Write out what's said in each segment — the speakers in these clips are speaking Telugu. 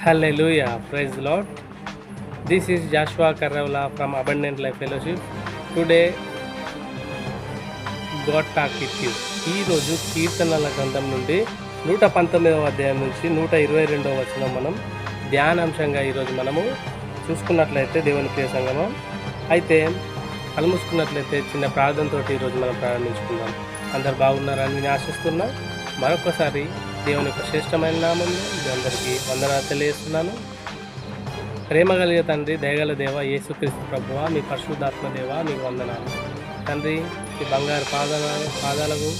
Hallelujah. Praise praise Lord. This is Joshua Karavla from Abundant life Fellowship. Today God talk with you. ఈరోజు కీర్తనల గ్రంథం నుండి నూట పంతొమ్మిదవ అధ్యాయం నుంచి నూట ఇరవై రెండవ వచనం మనం ధ్యానాంశంగా ఈరోజు మనము చూసుకున్నట్లయితే దేవుని ప్రియ సంగమం అయితే కలుముసుకున్నట్లయితే చిన్న ప్రార్థనతో ఈరోజు మనం ప్రారంభించుకుందాం అందరు బాగున్నారని నేను ఆశిస్తున్నా మరొకసారి దేవుని యొక్క శ్రేష్టమైన నామంలో మీ అందరికీ వందనాలు తెలియజేస్తున్నాను. ప్రేమ కలిగే తండ్రి దయగల దేవ యేసుక్రీస్తు ప్రభువ మీ పరిశుద్ధాత్మ దేవ మీకు వందనాలు. తండ్రి మీ బంగారు పాదాల పాదాలకు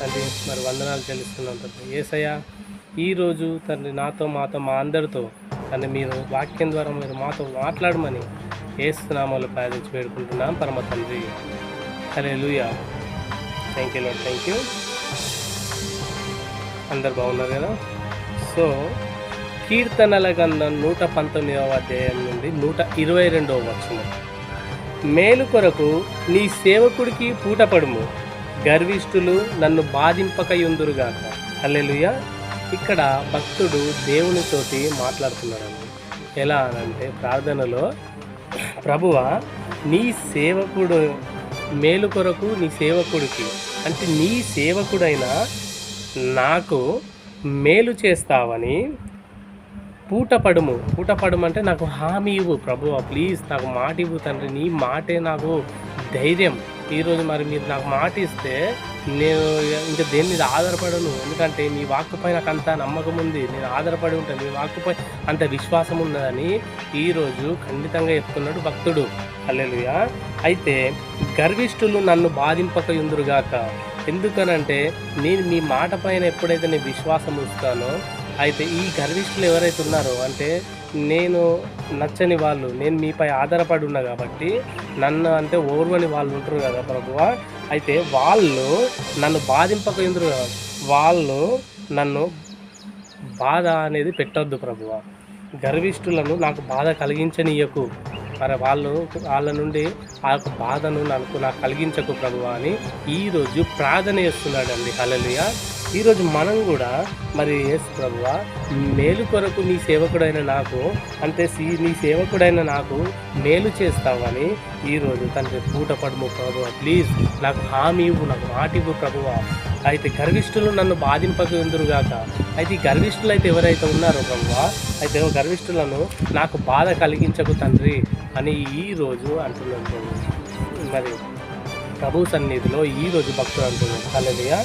తండ్రి మరి వందనాలు చెల్లిస్తున్నాం తండ్రి. ఏసయ్య ఈరోజు తండ్రి నాతో మాతో మా అందరితో తండ్రి మీరు వాక్యం ద్వారా మీరు మాతో మాట్లాడమని ఏసునామాలు ప్రార్థించి వేడుకుంటున్నాం. పరమ తండ్రి. Hallelujah thank you Lord thank you అందరు బాగున్నారు కదా? సో కీర్తనల గంధం నూట పంతొమ్మిదవ అధ్యాయం నుండి నూట ఇరవై రెండవ వచ్చిన మేలు కొరకు నీ సేవకుడికి పూటపడుము. గర్విష్ఠులు నన్ను బాధింపకయుందురుగాక. అల్లెలుయ ఇక్కడ భక్తుడు దేవునితోటి మాట్లాడుతున్నాడు ఎలా అనంటే ప్రార్థనలో ప్రభువ నీ సేవకుడు మేలు కొరకు నీ సేవకుడికి అంటే నీ సేవకుడైన నాకు మేలు చేస్తావని పూటపడుము. పూటపడుము అంటే నాకు హామీ ఇవ్వు. ప్రభు ప్లీజ్ నాకు మాట ఇవ్వు తండ్రి. నీ మాటే నాకు ధైర్యం. ఈరోజు మరి మీరు నాకు మాట ఇస్తే నేను ఇంకా దేని మీద ఆధారపడను. ఎందుకంటే మీ వాక్కుపై నాకు అంత నమ్మకం ఉంది. నేను ఆధారపడి ఉంటాను. మీ వాక్కుపై అంత విశ్వాసం ఉన్నదని ఈరోజు ఖండితంగా చెప్తున్నాడు భక్తుడు. అల్లెలుయా అయితే గర్విష్ఠులు నన్ను బాధింపక ఉందురుగాక ఎందుకనంటే నేను మీ మాట పైన ఎప్పుడైతే నేను విశ్వాసం ఉంచుతానో అయితే ఈ గర్విష్ఠులు ఎవరైతే ఉన్నారో అంటే నేను నచ్చని వాళ్ళు నేను మీపై ఆధారపడి ఉన్నా కాబట్టి నన్ను అంటే ఓర్వని వాళ్ళు ఉంటారు కదా ప్రభువ అయితే వాళ్ళు నన్ను బాధింపక ఎందురు వాళ్ళు నన్ను బాధ అనేది పెట్టొద్దు ప్రభువ. గర్విష్ఠులను నాకు బాధ కలిగించనీయకు. మరి వాళ్ళు వాళ్ళ నుండి ఆ యొక్క బాధను నాకు నాకు కలిగించకు ప్రభు అని ఈరోజు ప్రార్థన చేస్తున్నాడండి. హలలియ ఈరోజు మనం కూడా మరి ఎస్ ప్రభువ మేలు కొరకు నీ సేవకుడైన నాకు అంటే సీ- నీ సేవకుడైన నాకు మేలు చేస్తావని ఈరోజు తండ్రి పూట పడుము ప్రభువ ప్లీజ్ నాకు హామీ ఇవ్వు నాకు మాట ఇవ్వు ప్రభువ అయితే గర్విష్ఠులు నన్ను బాధింపక ఉందురుగాక అయితే ఈ గర్విష్ఠులు అయితే ఎవరైతే ఉన్నారో బ్రహ్మ అయితే గర్విష్ఠులను నాకు బాధ కలిగించకు తండ్రి అని ఈ రోజు మరి ప్రభు సన్నిధిలో ఈ రోజు భక్తుడు అంటున్నాడు హల్లెలూయా.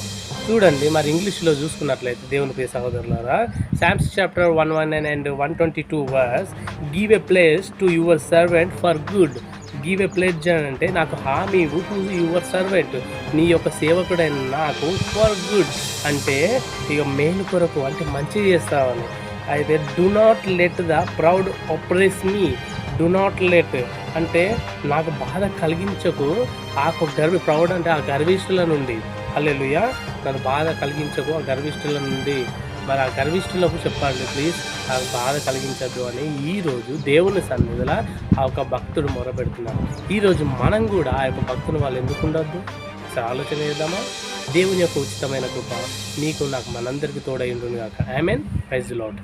చూడండి మరి ఇంగ్లీష్లో చూసుకున్నట్లయితే దేవుని ప్రియ సహోదరులారా Psalms chapter one one nine and one twenty two verse give a place to your servant for good give a place అంటే నాకు హామీ ఇవ్వు టు యువర్ సర్వెంట్. నీ యొక్క సేవకుడైన నాకు ఫర్ గుడ్ అంటే ఇక మేలు కొరకు అంటే మంచి చేస్తావని. అయితే do not let the proud oppress me. Do not let అంటే నాకు బాధ కలిగించకు. ఆ గర్వి ప్రౌడ్ అంటే ఆ గర్విష్ఠుల నుండి. అల్లెలుయ నన్ను బాధ కలిగించకు ఆ గర్విష్ఠుల నుండి. మరి ఆ గర్విష్ఠులకు చెప్పండి ప్లీజ్ నాకు బాధ కలిగించద్దు అని ఈరోజు దేవుని సన్నిధిలో ఆ యొక్క భక్తుడు మొరపెడుతున్నాడు. ఈరోజు మనం కూడా ఆ యొక్క భక్తుని వాళ్ళు ఎందుకు ఉండొద్దు? ఒకసారి ఆలోచన చేద్దామా? దేవుని యొక్క ఉచితమైన కృప మీకు నాకు మనందరికీ తోడై కాక ఐ మీన్ ప్రైజ్ లాట్